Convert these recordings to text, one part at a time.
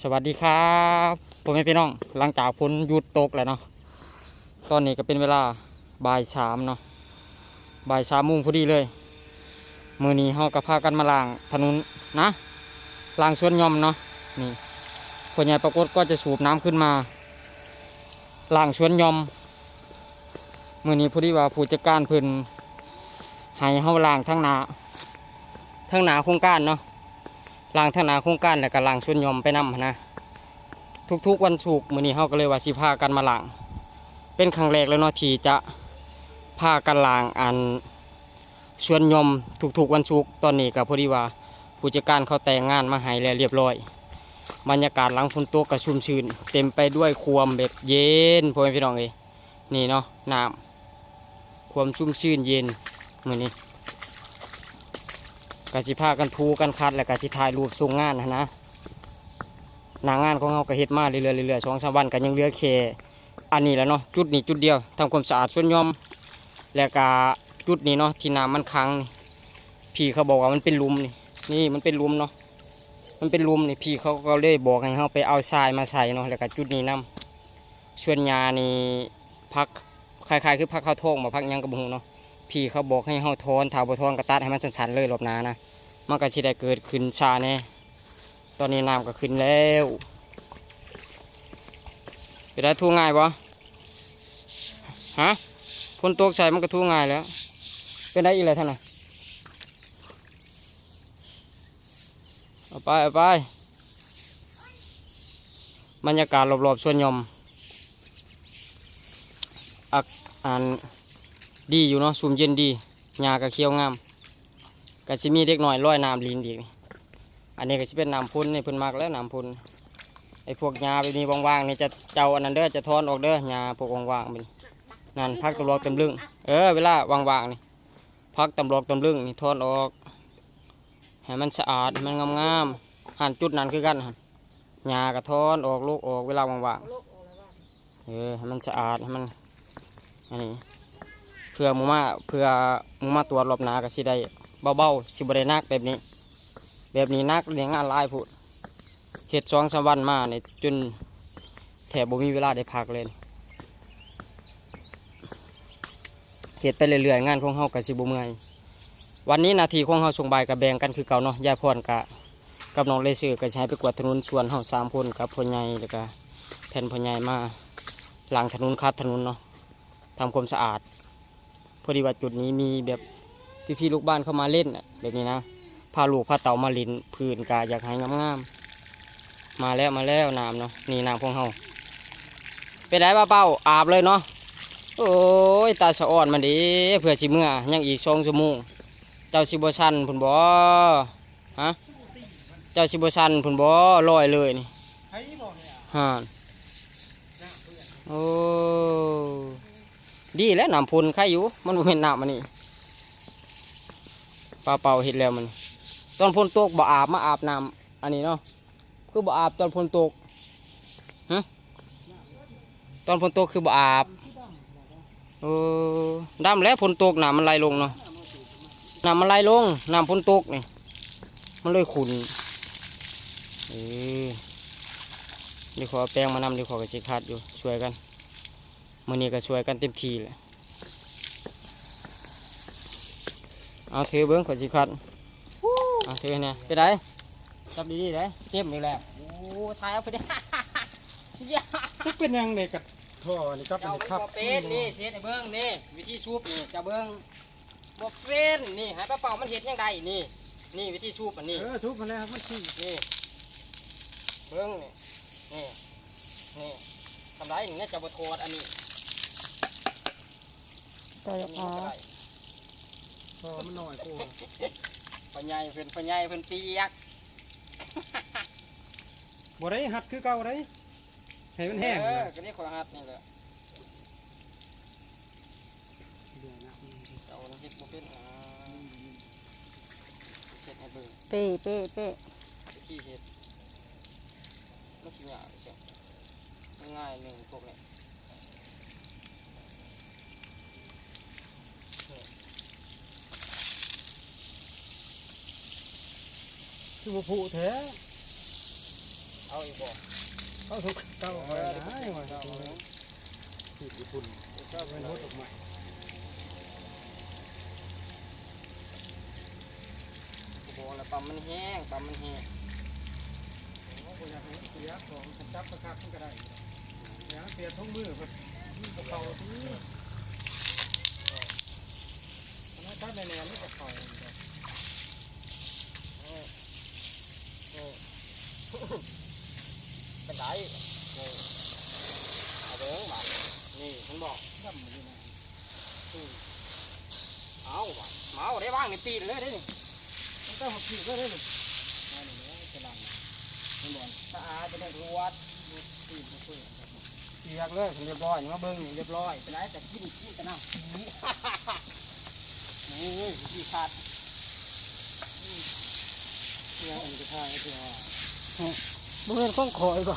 สวัสดีครับผมเป็นพี่น้อง หลังจากฝนหยุดตกแล้วเนาะตอนนี้ก็เป็นเวลาบ่ายสามเนาะบ่ายสามโมงพอดีเลย มือนี้เฮาก็พากันมาล้างถนนนะล้างสวนยอมเนาะนี่พ่อใหญ่ปรากฏก็จะสูบน้ำขึ้นมาล้างสวนยอมมือนี้พอดีว่าผู้จัดการเพิ่นให้เฮาล้างทั้งหนาทั้งหนาโครงการเนาะ ล้างทางนาโครงการแล้วก็ล้างส่วนยอมไปนำนะทุกๆวันศุกร์มื้อนี้เฮาก็เลยว่าสิพากันมาล้างเป็นครั้งแรกแล้วเนาะที่จะพากันล้างอันส่วนยอมทุกๆวันศุกร์ตอนนี้ก็พอดีว่าผู้จัดการเขาแต่งงานมาให้แล้วเรียบร้อยบรรยากาศหลังฝนตกก็ชุ่มชื้นเต็มไปด้วยความแบบเย็นพ่อแม่พี่น้องเอ้นี่เนาะน้ำความชุ่มชื้นเย็นเมื้อนี้ กสิพากันทูกันคัดแล้วก็สิถ่ายรูปส่งงานนะนะหนางานของเราก็เฮ็ดมาเรื่อยๆเรื่อยๆสองสามวันก็ยังเหลือแค่อันนี้แหล้วเนาะจุดนี้จุดเดียวทำความสะอาดส่วนย่อม แล้วก็จุดนี้เนาะที่น้ำมันค้างนี่พี่เขาบอกว่ามันเป็นลุมนี่นี่มันเป็นลุมเนาะมันเป็นลุมนี่พี่เขาก็เลยบอกให้เราไปเอาทรายมาใส่เนาะแล้วก็จุดนี้นํส่วนยานี่พักคล้ายๆ คือพักข้าวโทงมาพักยังกระบุงเนาะ พี่เขาบอกให้เฮาทอนถ้าบทอนก็ตัดให้มันสันๆเลยรอบน้านะมันก็สิได้เกิดขึ้นชาแน่ตอนนี้น้ำก็ขึ้นแล้วไปได้ทูง่ายบ่ฮะฝนตกใส่มันก็ทูง่ายแล้ว เป็นได้อีกเลยท่านน่ะเอาไปเอาไปบรรยากาศรอบๆสวนยมอักอัน ดีอยู่เนาะซุ่มเย็นดีหญ้าก็เขียวงามก็สิมีเด็กหน้อยร้อยน้ำลินอีกอันนี้ก็สิเป็นน้ำพุนนี่เพิ่นมักแล้วน้ำพุนไอ้พวกหญ้าแบบนี้ว่างๆนี่จะเจ้าอันนั้นเด้อจะถอนออกเด้อหญ้าพวกว่างๆมันนั่นพักตำรวจตำลึงเออเวลาว่างๆนี่พักตำรวจตำลึงนี่ถอนออกให้มันสะอาดมันงามๆหันจุดนั้นคือกันหันหญ้าก็ถอนออกลูกออกเวลาว่างๆเออให้มันสะอาดให้มันอันนี้ พื่อมูมาเพื่อมูมาตรวรอบหนาก็สิได้เบาๆสิบได้หนักแบบนี้ แบบนี้นักเลี้ยงงานลายพูดเฮ็ดสองสามวันมาเนี่ยจนแถบบ่มีเวลาได้พักเลยเฮ็ดไปเรื่อยๆงานของเฮาก็สิบ่เมื่อยวันนี้นาทีของเฮาส่งใบกับแบงกันคือเก่าเนาะยายพรกะกับน้องเลเซอร์ก็ให้ไปกวาดถนนสวนเฮาสามคนกับพ่อใหญ่แล้วก็แผ่นพ่อใหญ่มาล้างถนนคัดถนนเนาะทำความสะอาด พอดีว่าจุดนี้มีแบบพี่ๆลูกบ้านเข้ามาเล่นแบบนี้นะพาลูกพาเต่ามาลินพื้นกาอยากให้งามๆมาแล้วมาแล้วน้ำเนาะนี่น้ำของเฮาไปได้ป้าเป้าอาบเลยเนาะโอ้ยตาสะอ่อนมันดีเพื่อสิเมื่อยังอีกสองชั่วโมงเจ้าสิบชันพุ่นบ่ฮะเจ้าสิบชันพุ่นบ่ลอยเลยนี่ฮะโอ้ ดีแล้วน้ำพุนใครอยู่ มันเป็นน้ำมันนี่ปลาเป่าเห็ดแล้วมัน ตอนพ้นตกบ่อาบมาอาบน้ำอันนี้เนาะคือบ่อาบตอนพ้นตกฮะตอนพ้นตกคือบ่อาบเออดำแล้วพ้นตกน้ำมันไหลลงเนาะน้ำมันไหลลงน้ำพ้นตกนี่มันเลยขุนเออเดี๋ยวขอแป้งมานำเดี๋ยวขอกระสิคัดอยู่ช่วยกัน มื่อนี้ก็ช่วยกันเต็มที่แหละเอาเทเบิ้งขอสิคัดเอาเทเนี่ยไปไหนจับดีๆเลยเจ็บอีกแล้วโอ้ทายเอาไปดิตึกเป็นยังไงกับท่อนี่ครับเจ้านี่มันครับบ่เป็นนี่เสียในเบิ้งนี่วิธีสูบนี่จะเบิ้งบ่เป็นนี่ให้ป้าเป่ามันเห็ดยังไงนี่ นี่วิธีสูบอันนี้เออทุบมาแล้วครับมันขี้นี่เบิ้งนี่นี่นี่ทำไรนี่น่าจะบ่โทษอันนี้ ตัวอันนี้อ๋อมันก็ได้ท่อมันหน่อยกูปัญญาเพิ่นปัญญาเพิ่นเปียกบ่ได้หัดคือเก่าได้ให้มันแห้งเอเลยอก็นี่ขอหัดนี่แหละเอาน้ำพริกบ่เป็นอ่าเฮ็ดให้เบิ่งเป้เป้เป้วิธีเฮ็ดมันสิยากจังง่ายๆหนึ่งพวกนี้ คือบ่ผูแท้อเอาอีกบ่เขาทุกเก้าไปได้ว่าสิญี่ปุ่นก็เป็นรถดอกไม้บ่แล้วปั๊มมันแห้งปั๊มมันแห้งเขาอยากให้เสียของจับประคับขึ้นก็ได้อยากเสียทุ่งมือแบบกระเป๋าที่อันนั้นถ้าในแนวนี่กระเป๋า เป็นไดโอ้เอาเบิ่งบานี่ฉันบอกดำเลยนะเอาบาดเมาได้บ้างนี่ปีเลยได้นี่มันก็หักขีดก็ได้เลยนั่นนี่จะลังมันบอกสะอาดจะได้รวดตีนเปื่อยเรียกเลยเรียบร้อยมาเบิ่งเรียบร้อยเป็นไดแต่กินกินกันนะนี่ขี้ขาดเนี่ยอันจะทายที่ว่า บ่เห็นข้องคอยบ่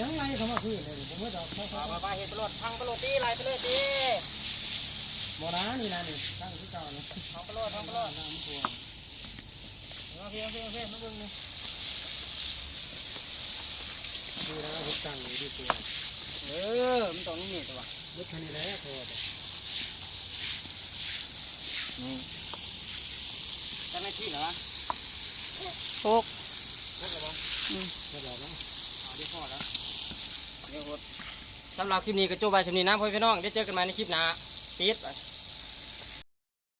ยังไงเขามาพื้นเลยผมว่าจะเขามาเขามามาเห็ดปลดทางปลดตีไล่ไปเลยตีโมนานี่นะนี่ตั้งที่เก่านะทางปลดทางปลดน้ำท่วเอาเพียงเพียงเพียงมาเบิ่งนี่ดูแล้วผมตั้งอยู่ที่ตัวเออมันต้องนี่ตัวรถคันนี้แหละโทษนี่จะไม่ที่เหรอหกจะบอกนะเอาดีพอแล้วเดี๋ยวหดสำหรับคลิปนี้ก็จบไปสำนี้นะพ่อพี่น้องได้เจอกันใหม่ในคลิปหน้าปิดไป